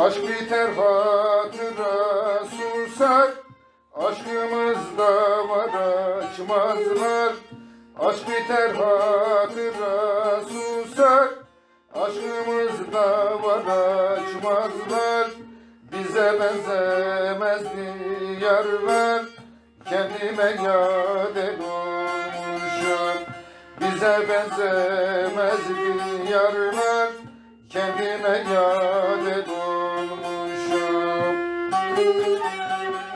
Aşk biter hatıra susar Aşkımızda var açmazlar. Aşk biter hatıra susar Aşkımızda var açmazlar. Bize benzemezdi yarlar Kendime yad olmuşum Bize benzemezdi yarlar Kendime yad olmuşum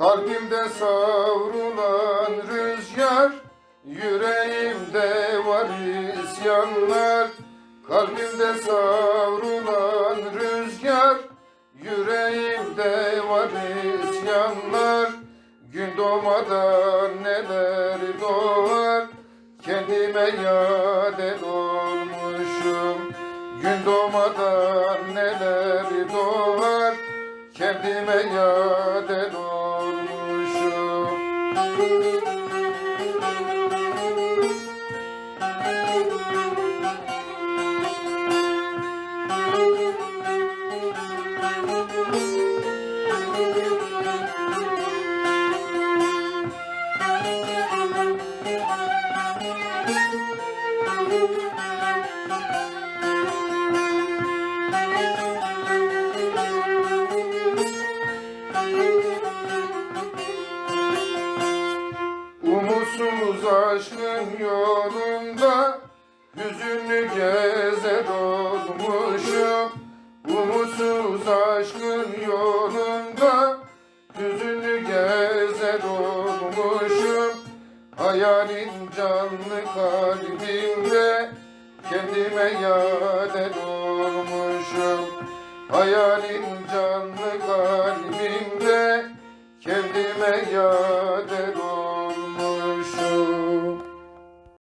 Kalbimde savrulan rüzgar Yüreğimde var isyanlar Kalbimde savrulan rüzgar Yüreğimde var isyanlar Gün doğmadan neler doğar Kendime yad olmuşum. Gün doğmadan neler doğar Kendime yad olmuşum Umutsuz aşkın yolunda Hüzünlü gezer olmuşum Umutsuz aşkın yolunda Hüzünlü gezer olmuşum Hayalin canlı kalbimde Kendime yad olmuşum Hayalin canlı kalbimde Kendime yad